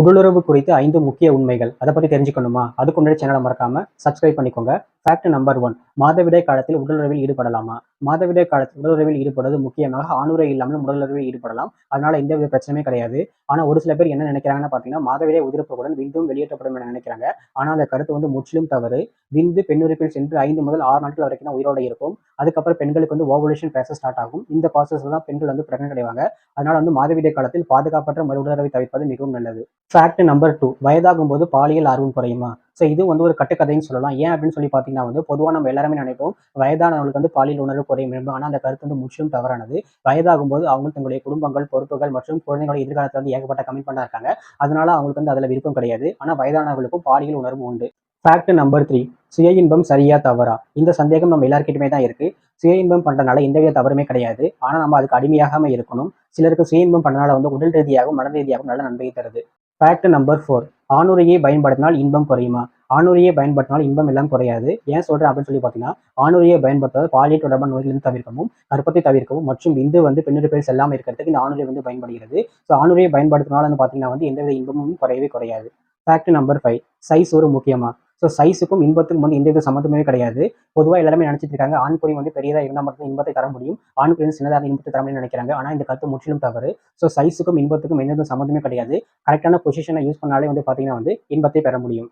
உடலுறவு குறித்து ஐந்து முக்கிய உண்மைகள். அதை பற்றி தெரிஞ்சுக்கணுமா? அதுக்கு முன்னாடி சேனலை மறக்காம சப்ஸ்கிரைப் பண்ணிக்கோங்க. ஃபேக்ட் நம்பர் ஒன் மாதவிடாய் காலத்தில் உடலுறவில் ஈடுபடலாமா? மாதவிடாய் காலத்தில் உடலுறவில் ஈடுபடுவது முக்கியமாக ஆணுரை இல்லாமல் உடலுறவில் ஈடுபடலாம். அதனால எந்த வித பிரச்சனையுமே கிடையாது. ஆனால் ஒரு சில பேர் என்ன நினைக்கிறாங்கன்னு பார்த்தீங்கன்னா மாதவிடாய் உதிரப்போக்குடன் விந்தும் வெளியேற்றப்படும் என நினைக்கிறாங்க. ஆனால் அந்த கருத்து வந்து முற்றிலும் தவறு. விந்து பெண்ணுறுப்பில் சென்று ஐந்து முதல் ஆறு நாட்கள் வரைக்கும் தான் உயிரோட இருக்கும். அதுக்கப்புறம் பெண்களுக்கு வந்து ஓவலேஷன் ப்ராசஸ் ஸ்டார்ட் ஆகும். இந்த ப்ராசஸ் தான் பெண்கள் வந்து பிரெக்னென்ட் அடைவாங்க. அதனால வந்து மாதவிடாய் காலத்தில் பாதுகாப்பற்ற மறு உடலுறவை தவிர்ப்பது மிகவும் நல்லது. ஃபேக்ட் நம்பர் டூ வயதாகும் போது பாலியல் ஆர்வம் குறையுமா? ஸோ இது வந்து ஒரு கட்டுக்கதைன்னு சொல்லலாம். ஏன் அப்படின்னு சொல்லி பார்த்தீங்கன்னா வந்து பொதுவாக நம்ம எல்லாருமே நினைப்போம் வயதானவங்களுக்கு வந்து பாலியல் உணர்வு குறையும் ஆனால் அந்த கருத்து வந்து முற்றிலும் தவறானது. வயதாகும் போது அவங்க தங்களுடைய குடும்பங்கள் பொறுப்புகள் மற்றும் குழந்தைகளோட எதிர்காலத்தில் வந்து ஏகப்பட்ட கமிட்மெண்ட்டாக இருக்காங்க. அதனால அவங்களுக்கு வந்து அதில் விருப்பம் கிடையாது. ஆனால் வயதானவர்களுக்கும் பாலியல் உணர்வு உண்டு. ஃபேக்ட் நம்பர் த்ரீ சுய இன்பம் சரியா தவறா? இந்த சந்தேகம் நம்ம எல்லாருக்கிட்டுமே தான் இருக்கு. சுய இன்பம் பண்றதுனால எந்தவித தவறுமே கிடையாது. ஆனால் நம்ம அதுக்கு அடிமையாகாம இருக்கணும். சிலருக்கு சுய இன்பம் பண்ணனால வந்து உடல் ரீதியாகவும் மன ரீதியாகவும் நல்ல நன்மையை தருது. ஃபேக்ட் நம்பர் ஃபோர் ஆணுரையை பயன்படுத்தினால் இன்பம் குறையுமா? ஆணுரையை பயன்படுத்தினால் இன்பம் எல்லாம் குறையாது. ஏன் சொல்கிறேன் அப்படின்னு சொல்லி பார்த்தீங்கன்னா ஆணுரையை பயன்படுத்துவது பாலியல் தொடர்பான நோய்களிலிருந்து தவிர்க்கவும் கற்பத்தை தவிர்க்கவும் மற்றும் விந்து வந்து பெண்ணிருப்பில் செல்லாமல் இருக்கிறதுக்கு இந்த ஆணுரை வந்து பயன்படுகிறது. ஸோ ஆணுரையை பயன்படுத்தினால வந்து பார்த்தீங்கன்னா வந்து எந்தவித இன்பமும் குறையவே குறையாது. ஃபேக்ட் நம்பர் ஃபைவ் சைஸ் ஒரு முக்கியமா? ஸோ சைஸுக்கும் இன்பத்துக்கும் வந்து எந்த வித சம்மந்தமே கிடையாது. பொதுவாக எல்லாருமே நினைச்சிட்டு இருக்காங்க ஆண்குறி வந்து பெரியதாக இருந்தால் மட்டும் இன்பத்தை தர முடியும். ஆண்குறி வந்து சின்னதாக இன்பத்தை தர முடியும்னு நினைக்கிறாங்க. ஆனால் இந்த கருத்து முற்றிலும் தவறு. ஸோ சைஸுக்கும் இன்பத்துக்கும் எந்தவித சம்மந்தமே கிடையாது. கரெக்டான பொசிஷனை யூஸ் பண்ணாலே வந்து பார்த்தீங்கன்னா வந்து இன்பத்தை பெற முடியும்.